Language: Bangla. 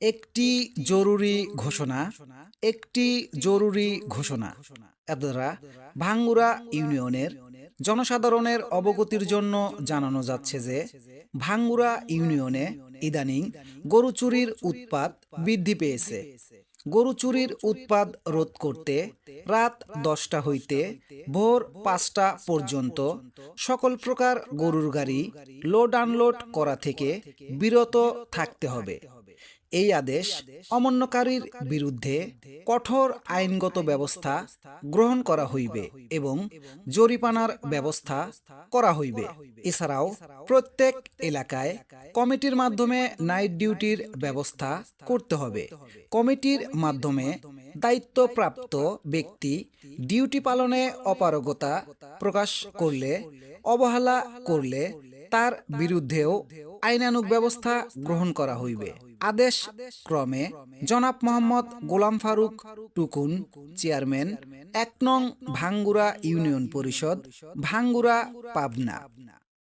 একটি জরুরি ঘোষণা, একটি জরুরি ঘোষণা। এদ্বারা ভাঙ্গুরা ইউনিয়নের জনসাধারণের অবগতির জন্য জানানো যাচ্ছে যে, ভাঙ্গুরা ইউনিয়নে ইদানিং গরু চুরির উৎপাত বৃদ্ধি পেয়েছে। গরু চুরির উৎপাদ রোধ করতে রাত দশটা হইতে ভোর পাঁচটা পর্যন্ত সকল প্রকার গরুর গাড়ি লোড আনলোড করা থেকে বিরত থাকতে হবে। এই আদেশ অমান্যকারীর বিরুদ্ধে কঠোর আইনগত ব্যবস্থা গ্রহণ করা হইবে এবং জরিপানার ব্যবস্থা করা হইবে। এছাড়াও প্রত্যেক এলাকায় কমিটির মাধ্যমে নাইট ডিউটির ব্যবস্থা করতে হবে। কমিটির মাধ্যমে দায়িত্বপ্রাপ্ত ব্যক্তি ডিউটি পালনে অপারগতা প্রকাশ করলে, অবহেলা করলে তার বিরুদ্ধেও আইনানুগ ব্যবস্থা গ্রহণ করা হইবে। আদেশ ক্রমে জনাব মোহাম্মদ গোলাম ফারুক টুকুন, চেয়ারম্যান, এক নং ভাঙ্গুরা ইউনিয়ন পরিষদ, ভাঙ্গুরা, পাবনা।